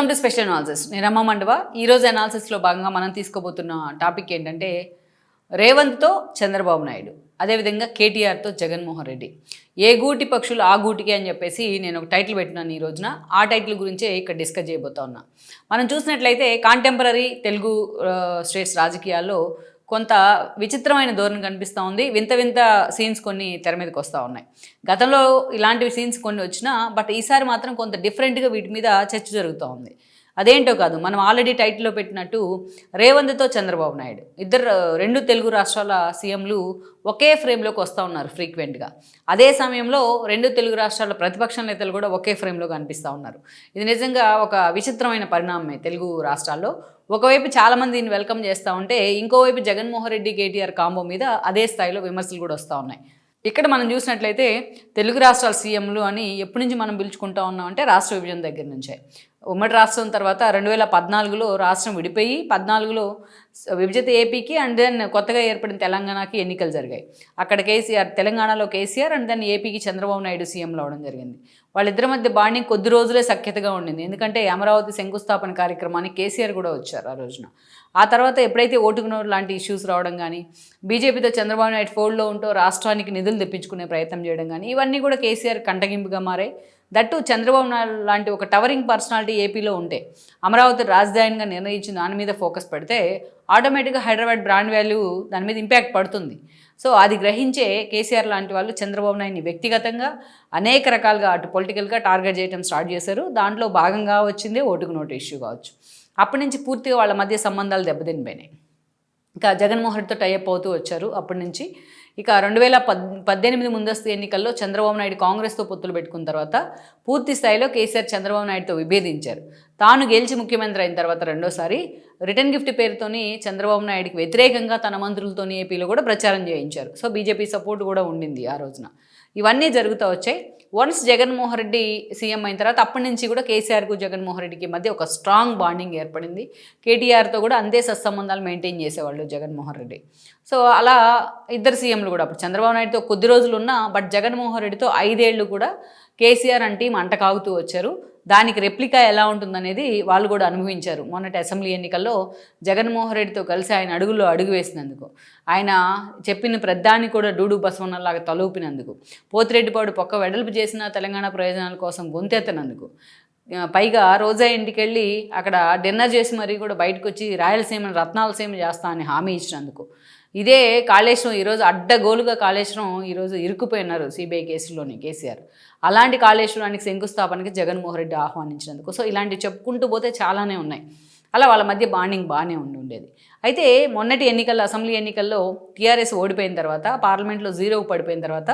Welcome to special analysis. నేను అమ్మ మండవ ఈరోజు అనాలిసిస్లో భాగంగా మనం తీసుకోబోతున్న టాపిక్ ఏంటంటే రేవంత్తో చంద్రబాబు నాయుడు అదేవిధంగా కేటీఆర్తో జగన్మోహన్ రెడ్డి. ఏ గూటి పక్షులు ఆ గూటికి అని చెప్పేసి నేను ఒక టైటిల్ పెట్టినాను ఈ రోజున. ఆ టైటిల్ గురించే ఇక్కడ డిస్కస్ చేయబోతా ఉన్నా. మనం చూసినట్లయితే కాంటెంపరీ తెలుగు స్టేట్స్ రాజకీయాల్లో కొంత విచిత్రమైన ధోరణి కనిపిస్తూ ఉంది. వింత వింత సీన్స్ కొన్ని తెర మీదకి వస్తూ ఉన్నాయి. గతంలో ఇలాంటివి సీన్స్ కొన్ని వచ్చినా బట్ ఈసారి మాత్రం కొంత డిఫరెంట్గా వీటి మీద చర్చ జరుగుతూ ఉంది. అదేంటో కాదు మనం ఆల్రెడీ టైటిల్లో పెట్టినట్టు రేవంత్తో చంద్రబాబు నాయుడు. ఇద్దరు రెండు తెలుగు రాష్ట్రాల సీఎంలు ఒకే ఫ్రేమ్లోకి వస్తూ ఉన్నారు ఫ్రీక్వెంట్గా. అదే సమయంలో రెండు తెలుగు రాష్ట్రాల ప్రతిపక్ష నేతలు కూడా ఒకే ఫ్రేమ్లో కనిపిస్తూ ఉన్నారు. ఇది నిజంగా ఒక విచిత్రమైన పరిణామమే తెలుగు రాష్ట్రాల్లో. ఒకవైపు చాలామంది దీన్ని వెల్కమ్ చేస్తూ ఉంటే ఇంకోవైపు జగన్మోహన్ రెడ్డి కేటీఆర్ కాంబో మీద అదే స్థాయిలో విమర్శలు కూడా వస్తూ ఉన్నాయి. ఇక్కడ మనం చూసినట్లయితే తెలుగు రాష్ట్రాల సీఎంలు అని ఎప్పటి నుంచి మనం పిలుచుకుంటా ఉన్నామంటే రాష్ట్ర విభజన దగ్గర నుంచే. ఉమ్మడి రాష్ట్రం తర్వాత రెండు వేల పద్నాలుగులో రాష్ట్రం విడిపోయి పద్నాలుగులో విభజిత ఏపీకి అండ్ దెన్ కొత్తగా ఏర్పడిన తెలంగాణకి ఎన్నికలు జరిగాయి. అక్కడ కేసీఆర్ తెలంగాణలో కేసీఆర్ అండ్ దెన్ ఏపీకి చంద్రబాబు నాయుడు సీఎంలో అవడం జరిగింది. వాళ్ళిద్దరి మధ్య బాండింగ్ కొద్ది రోజులే సఖ్యతగా ఉండింది. ఎందుకంటే అమరావతి శంకుస్థాపన కార్యక్రమానికి కేసీఆర్ కూడా వచ్చారు ఆ రోజున. ఆ తర్వాత ఎప్పుడైతే ఓటుకు నోటు లాంటి ఇష్యూస్ రావడం కానీ బీజేపీతో చంద్రబాబు నాయుడు ఫోల్డ్లో ఉంటూ రాష్ట్రానికి నిధులు తెప్పించుకునే ప్రయత్నం చేయడం కానీ ఇవన్నీ కూడా కేసీఆర్ కంటగింపుగా మారాయి దట్టు చంద్రబాబు నాయుడు లాంటి ఒక టవరింగ్ పర్సనాలిటీ ఏపీలో ఉంటే అమరావతి రాజధానిగా నిర్ణయించి దాని మీద ఫోకస్ పెడితే ఆటోమేటిక్గా హైదరాబాద్ బ్రాండ్ వాల్యూ దాని మీద ఇంపాక్ట్ పడుతుంది. సో అది గ్రహించే కేసీఆర్ లాంటి వాళ్ళు చంద్రబాబు నాయుడిని వ్యక్తిగతంగా అనేక రకాలుగా అటు పొలిటికల్గా టార్గెట్ చేయడం స్టార్ట్ చేశారు. దాంట్లో భాగంగా వచ్చిందే ఓటుకు నోటు ఇష్యూ కావచ్చు. అప్పటి నుంచి పూర్తిగా వాళ్ళ మధ్య సంబంధాలు దెబ్బతినిపోయినాయి. ఇంకా జగన్మోహన్ రెడ్డితో టైఅప్ అవుతూ వచ్చారు అప్పటి నుంచి. ఇక రెండు వేల పద్ పద్దెనిమిది ముందస్తు ఎన్నికల్లో చంద్రబాబు నాయుడు కాంగ్రెస్తో పొత్తులు పెట్టుకున్న తర్వాత పూర్తి స్థాయిలో కేసీఆర్ చంద్రబాబు నాయుడుతో విభేదించారు. తాను గెలిచి ముఖ్యమంత్రి అయిన తర్వాత రెండోసారి రిటర్న్ గిఫ్ట్ పేరుతోని చంద్రబాబు నాయుడుకి వ్యతిరేకంగా తన మంత్రులతోని ఏపీలో కూడా ప్రచారం చేయించారు. సో బీజేపీ సపోర్ట్ కూడా ఉండింది ఆ రోజున. ఇవన్నీ జరుగుతూ వచ్చాయి. వన్స్ జగన్మోహన్ రెడ్డి సీఎం అయిన తర్వాత అప్పటి నుంచి కూడా కేసీఆర్కు జగన్మోహన్ రెడ్డికి మధ్య ఒక స్ట్రాంగ్ బాండింగ్ ఏర్పడింది. కేటీఆర్తో కూడా అంతే సత్సంబంధాలు మెయింటైన్ చేసేవాళ్ళు జగన్మోహన్ రెడ్డి. సో అలా ఇద్దరు సీఎంలు కూడా అప్పుడు చంద్రబాబు నాయుడుతో కొద్ది రోజులు ఉన్నా బట్ జగన్మోహన్ రెడ్డితో ఐదేళ్ళు కూడా కేసీఆర్ అంటే మంట కాగుతూ వచ్చారు. దానికి రెప్లికా ఎలా ఉంటుందనేది వాళ్ళు కూడా అనుభవించారు. మొన్నటి అసెంబ్లీ ఎన్నికల్లో జగన్మోహన్ రెడ్డితో కలిసి ఆయన అడుగులో అడుగు వేసినందుకు ఆయన చెప్పిన ప్రద్దాన్ని కూడా డూడు బసవన్నలాగా తలూపినందుకు పోతిరెడ్డిపాడు పొక్క వెడల్పు చేసిన తెలంగాణ ప్రయోజనాల కోసం గొంతెత్తనందుకు పైగా రోజా ఇంటికి వెళ్ళి అక్కడ డిన్నర్ చేసి మరీ కూడా బయటకు వచ్చి రాయలసీమను రత్నాలసీమ చేస్తా అని హామీ ఇచ్చినందుకు ఇదే కాళేశ్వరం ఈరోజు అడ్డగోలుగా కాళేశ్వరం ఈరోజు ఇరుక్కుపోయినారు సిబిఐ కేసులోని కేసీఆర్. అలాంటి కాళేశ్వరానికి శంకుస్థాపనకి జగన్మోహన్ రెడ్డి ఆహ్వానించినందుకు. సో ఇలాంటివి చెప్పుకుంటూ పోతే చాలానే ఉన్నాయి. అలా వాళ్ళ మధ్య బాండింగ్ బాగానే ఉండి ఉండేది. అయితే మొన్నటి ఎన్నికల్లో అసెంబ్లీ ఎన్నికల్లో టీఆర్ఎస్ ఓడిపోయిన తర్వాత పార్లమెంట్లో జీరో పడిపోయిన తర్వాత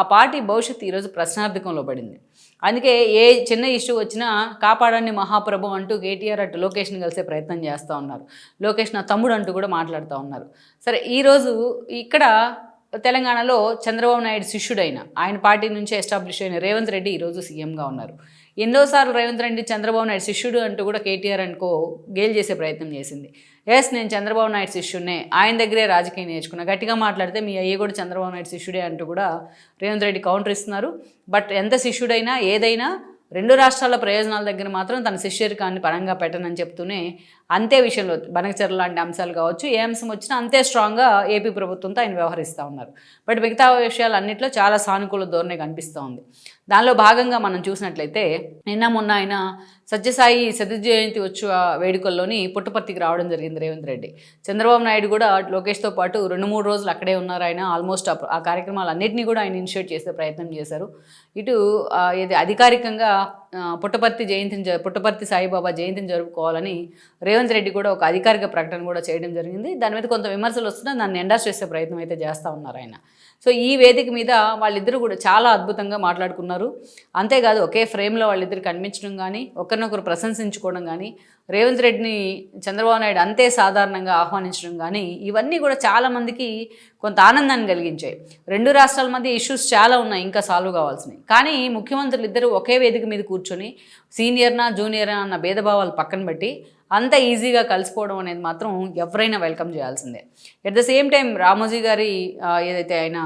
ఆ పార్టీ భవిష్యత్తు ఈరోజు ప్రశ్నార్థకంలో పడింది. అందుకే ఏ చిన్న ఇష్యూ వచ్చినా కాపాడండి మహాప్రభు అంటూ కేటీఆర్ అటు లోకేష్ని కలిసే ప్రయత్నం చేస్తూ ఉన్నారు. లోకేష్ నా తమ్ముడు అంటూ కూడా మాట్లాడుతూ ఉన్నారు. సరే ఈరోజు ఇక్కడ తెలంగాణలో చంద్రబాబు నాయుడు శిష్యుడైన ఆయన పార్టీ నుంచి ఎస్టాబ్లిష్ అయిన రేవంత్ రెడ్డి ఈరోజు సీఎంగా ఉన్నారు. ఎన్నోసార్లు రేవంత్ రెడ్డి చంద్రబాబు నాయుడు శిష్యుడు అంటూ కూడా కేటీఆర్ అనుకో గేల్ చేసే ప్రయత్నం చేసింది. ఎస్ నేను చంద్రబాబు నాయుడు శిష్యుడినే. ఆయన దగ్గరే రాజకీయం నేర్చుకున్నా. గట్టిగా మాట్లాడితే మీ అయ్య కూడా చంద్రబాబు నాయుడు శిష్యుడే అంటూ కూడా రేవంత్ రెడ్డి కౌంటర్ ఇస్తున్నారు. బట్ ఎంత శిష్యుడైనా ఏదైనా రెండు రాష్ట్రాల ప్రయోజనాల దగ్గర మాత్రం తన శిష్యరికాన్ని పరంగా పెట్టనని చెప్తూనే అంతే విషయంలో బనకచర్ల లాంటి అంశాలు కావచ్చు ఏ అంశం వచ్చినా అంతే స్ట్రాంగ్గా ఏపీ ప్రభుత్వంతో ఆయన వ్యవహరిస్తూ ఉన్నారు. బట్ మిగతా విషయాలు అన్నింటిలో చాలా సానుకూల ధోరణి కనిపిస్తూ ఉంది. దానిలో భాగంగా మనం చూసినట్లయితే నిన్న మొన్న ఆయన సత్యసాయి శత జయంతి ఉత్సవ వేడుకల్లోని పుట్టపర్తికి రావడం జరిగింది రేవంత్ రెడ్డి. చంద్రబాబు నాయుడు కూడా లోకేష్తో పాటు రెండు మూడు రోజులు అక్కడే ఉన్నారు ఆయన. ఆల్మోస్ట్ ఆ- కార్యక్రమాలన్నింటినీ కూడా ఆయన ఇనిషియేట్ చేసే ప్రయత్నం చేశారు. ఇటు ఇది అధికారికంగా పుట్టపర్తి జయంతిని జ- పుట్టపర్తి సాయిబాబా జయంతిని జరుపుకోవాలని రేవంత్ రెడ్డి కూడా ఒక అధికారిక ప్రకటన కూడా చేయడం జరిగింది. దాని మీద కొంత విమర్శలు వస్తున్నా దాన్ని ఎండాస్ చేసే ప్రయత్నం అయితే చేస్తూ ఉన్నారు ఆయన. సో ఈ వేదిక మీద వాళ్ళిద్దరూ కూడా చాలా అద్భుతంగా మాట్లాడుకున్నారు. అంతేకాదు ఒకే ఫ్రేమ్లో వాళ్ళిద్దరు కనిపించడం కానీ ఒక ఒకరినొకరు ప్రశంసించుకోవడం కానీ రేవంత్ రెడ్డిని చంద్రబాబు నాయుడు అంతే సాధారణంగా ఆహ్వానించడం కానీ ఇవన్నీ కూడా చాలామందికి కొంత ఆనందాన్ని కలిగించాయి. రెండు రాష్ట్రాల మధ్య ఇష్యూస్ చాలా ఉన్నాయి ఇంకా సాల్వ్ కావాల్సినవి. కానీ ముఖ్యమంత్రులు ఇద్దరు ఒకే వేదిక మీద కూర్చొని సీనియర్నా జూనియర్నా అన్న భేదభావాలు పక్కన పెట్టి అంత ఈజీగా కలిసిపోవడం అనేది మాత్రం ఎవరైనా వెల్కమ్ చేయాల్సిందే. At the same time Ramoji గారి ఏదైతే ఆయన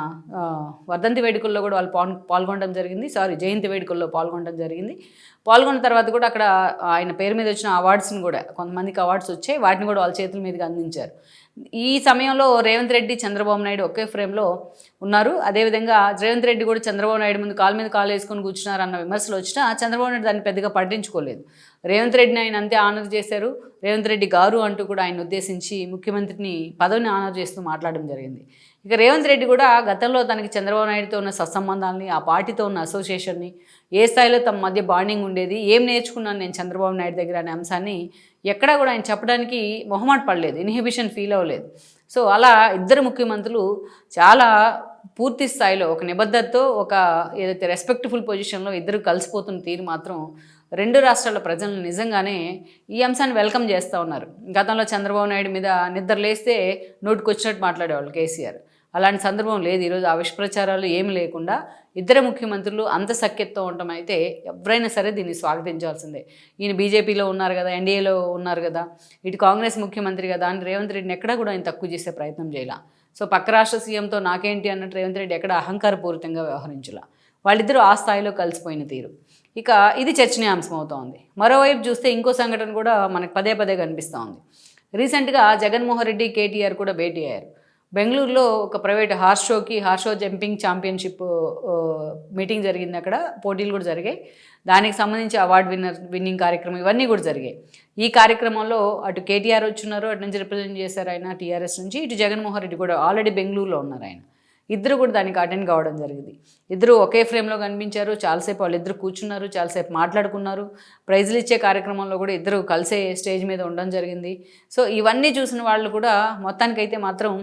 వర్ధంతి వేడుకల్లో కూడా వాళ్ళు పాల్ పాల్గొనడం జరిగింది. సారీ జయంతి వేడుకల్లో పాల్గొనడం జరిగింది. పాల్గొన్న తర్వాత కూడా అక్కడ ఆయన పేరు మీద వచ్చిన అవార్డ్స్ని కూడా కొంతమందికి అవార్డ్స్ వచ్చాయి. వాటిని కూడా వాళ్ళ చేతుల మీదుగా అందించారు. ఈ సమయంలో రేవంత్ రెడ్డి చంద్రబాబు నాయుడు ఒకే ఫ్రేమ్లో ఉన్నారు. అదేవిధంగా రేవంత్ రెడ్డి కూడా చంద్రబాబు నాయుడు ముందు కాలు మీద కాలు వేసుకొని కూర్చున్నారు అన్న విమర్శలు వచ్చినా చంద్రబాబు నాయుడు దాన్ని పెద్దగా పట్టించుకోలేదు. రేవంత్ రెడ్డిని ఆయన అంతే ఆనర్ చేశారు. రేవంత్ రెడ్డి గారు అంటూ కూడా ఆయన ఉద్దేశించి ముఖ్యమంత్రిని పదవిని ఆనర్ చేస్తూ మాట్లాడడం జరిగింది. ఇక రేవంత్ రెడ్డి కూడా గతంలో తనకి చంద్రబాబు నాయుడుతో ఉన్న సత్సంబంధాలని ఆ పార్టీతో ఉన్న అసోసియేషన్ని ఏ స్థాయిలో తమ మధ్య బాండింగ్ ఉండేది? ఏం నేర్చుకున్నాను నేను చంద్రబాబు నాయుడు దగ్గర అనే అంశాన్ని? ఎక్కడా కూడా ఆయన చెప్పడానికి మొహమాట పడలేదు. ఇన్హిబిషన్ ఫీల్ అవ్వలేదు. సో అలా ఇద్దరు ముఖ్యమంత్రులు చాలా పూర్తి స్థాయిలో ఒక నిబద్ధతతో ఒక ఏదైతే రెస్పెక్ట్ఫుల్ పొజిషన్లో ఇద్దరు కలిసిపోతున్న తీరు మాత్రం రెండు రాష్ట్రాల ప్రజలను నిజంగానే ఈ అంశాన్ని వెల్కమ్ చేస్తూ ఉన్నారు. గతంలో చంద్రబాబు నాయుడు మీద నిద్ర లేస్తే నోటికొచ్చినట్టు మాట్లాడేవాళ్ళు కేసీఆర్. అలాంటి సందర్భం లేదు. ఈరోజు ఆ ఏమి లేకుండా ఇద్దరు ముఖ్యమంత్రులు అంత సఖ్యతతో ఉండటం అయితే ఎవరైనా సరే దీన్ని స్వాగతించాల్సిందే. ఈయన బీజేపీలో ఉన్నారు కదా ఎన్డీఏలో ఉన్నారు కదా ఇటు కాంగ్రెస్ ముఖ్యమంత్రి కదా అని రేవంత్ రెడ్డిని ఎక్కడా కూడా ఆయన తక్కువ చేసే ప్రయత్నం చేయాల. సో పక్క రాష్ట్ర సీఎంతో నాకేంటి అన్నట్టు రేవంత్ రెడ్డి ఎక్కడ అహంకారపూరితంగా వ్యవహరించాల. వాళ్ళిద్దరూ ఆ స్థాయిలో కలిసిపోయిన తీరు. ఇక ఇది చర్చనీయాంశం అవుతోంది మరోవైపు చూస్తే ఇంకో సంఘటన కూడా మనకు పదే పదే కనిపిస్తూ ఉంది రీసెంట్గా జగన్మోహన్ రెడ్డి కేటీఆర్ కూడా భేటీ అయ్యారు. బెంగళూరులో ఒక ప్రైవేట్ హార్స్ షోకి horse show jumping championship meeting జరిగింది అక్కడ. పోటీలు కూడా జరిగాయి. దానికి సంబంధించి అవార్డు విన్నర్ విన్నింగ్ కార్యక్రమం ఇవన్నీ కూడా జరిగాయి. ఈ కార్యక్రమంలో అటు కేటీఆర్ వచ్చినారు అటు నుంచి రిప్రజెంట్ చేశారు ఆయన టీఆర్ఎస్ నుంచి. ఇటు జగన్మోహన్ రెడ్డి కూడా ఆల్రెడీ బెంగళూరులో ఉన్నారు ఆయన. ఇద్దరు కూడా దానికి అటెండ్ కావడం జరిగింది. ఇద్దరు ఒకే ఫ్రేమ్లో కనిపించారు. చాలాసేపు వాళ్ళు ఇద్దరు కూర్చున్నారు చాలాసేపు మాట్లాడుకున్నారు. ప్రైజులు ఇచ్చే కార్యక్రమంలో కూడా ఇద్దరు కలిసే స్టేజ్ మీద ఉండడం జరిగింది. సో ఇవన్నీ చూసిన వాళ్ళు కూడా మొత్తానికైతే మాత్రం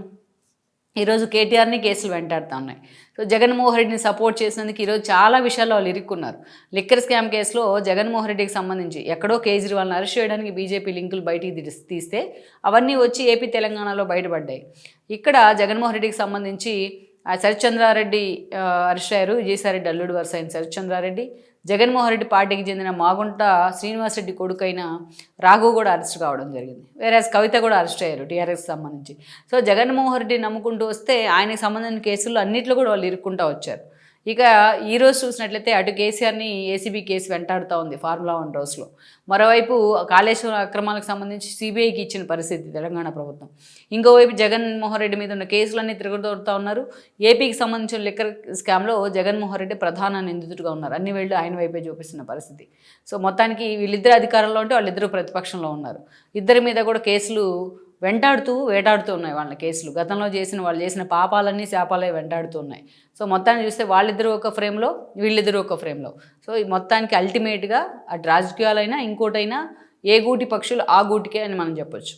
ఈరోజు కేటీఆర్ని కేసులు వెంటాడుతూ ఉన్నాయి సో జగన్మోహన్ రెడ్డిని సపోర్ట్ చేసినందుకు ఈరోజు చాలా విషయాల్లో వాళ్ళు ఇరుక్కున్నారు. లిక్కర్ స్కామ్ కేసులో జగన్మోహన్ రెడ్డికి సంబంధించి ఎక్కడో కేజ్రీవాల్ని అరెస్ట్ చేయడానికి బీజేపీ లింకులు బయటికి తీస్తే అవన్నీ వచ్చి ఏపీ తెలంగాణలో బయటపడ్డాయి. ఇక్కడ జగన్మోహన్ రెడ్డికి సంబంధించి ఆ శరత్చంద్రారెడ్డి అరెస్ట్ అయ్యారు. విజయసాయిరెడ్డి అల్లుడు వరుస అయిన శరత్చంద్రారెడ్డి. జగన్మోహన్ రెడ్డి పార్టీకి చెందిన మాగుంట శ్రీనివాసరెడ్డి కొడుకైన రాఘవ్ కూడా అరెస్ట్ కావడం జరిగింది. వేరే కవిత కూడా అరెస్ట్ అయ్యారు టీఆర్ఎస్ సంబంధించి. సో జగన్మోహన్ రెడ్డి నమ్ముకుంటూ వస్తే ఆయనకి సంబంధించిన కేసుల్లో అన్నింటిలో కూడా వాళ్ళు ఇరుక్కుంటూ వచ్చారు. ఇక ఈరోజు చూసినట్లయితే అటు కేసీఆర్ని ఏసీబీ కేసు వెంటాడుతూ ఉంది ఫార్ములా వన్ రోజులో. మరోవైపు కాళేశ్వరం అక్రమాలకు సంబంధించి సిబిఐకి ఇచ్చిన పరిస్థితి తెలంగాణ ప్రభుత్వం. ఇంకోవైపు జగన్మోహన్ రెడ్డి మీద ఉన్న కేసులన్నీ తిరగదోడుతూ ఉన్నారు. ఏపీకి సంబంధించిన లిక్కర్ స్కామ్లో జగన్మోహన్ రెడ్డి ప్రధాన నిందితుడుగా ఉన్నారు. అన్ని వేళ్ళు ఆయన వైపే చూపిస్తున్న పరిస్థితి. సో మొత్తానికి వీళ్ళిద్దరు అధికారంలో ఉంటే వాళ్ళిద్దరూ ప్రతిపక్షంలో ఉన్నారు. ఇద్దరి మీద కూడా కేసులు వెంటాడుతూ వేటాడుతూ ఉన్నాయి వాళ్ళ కేసులు. గతంలో చేసిన వాళ్ళు చేసిన పాపాలన్నీ శాపాలే వెంటాడుతూ ఉన్నాయి. సో మొత్తాన్ని చూస్తే వాళ్ళిద్దరూ ఒక ఫ్రేమ్లో వీళ్ళిద్దరూ ఒక ఫ్రేమ్లో. సో ఈ మొత్తానికి అల్టిమేట్గా అటు రాజకీయాలైనా ఇంకోటైనా ఏ గూటి పక్షులు ఆ గూటికే అని మనం చెప్పొచ్చు.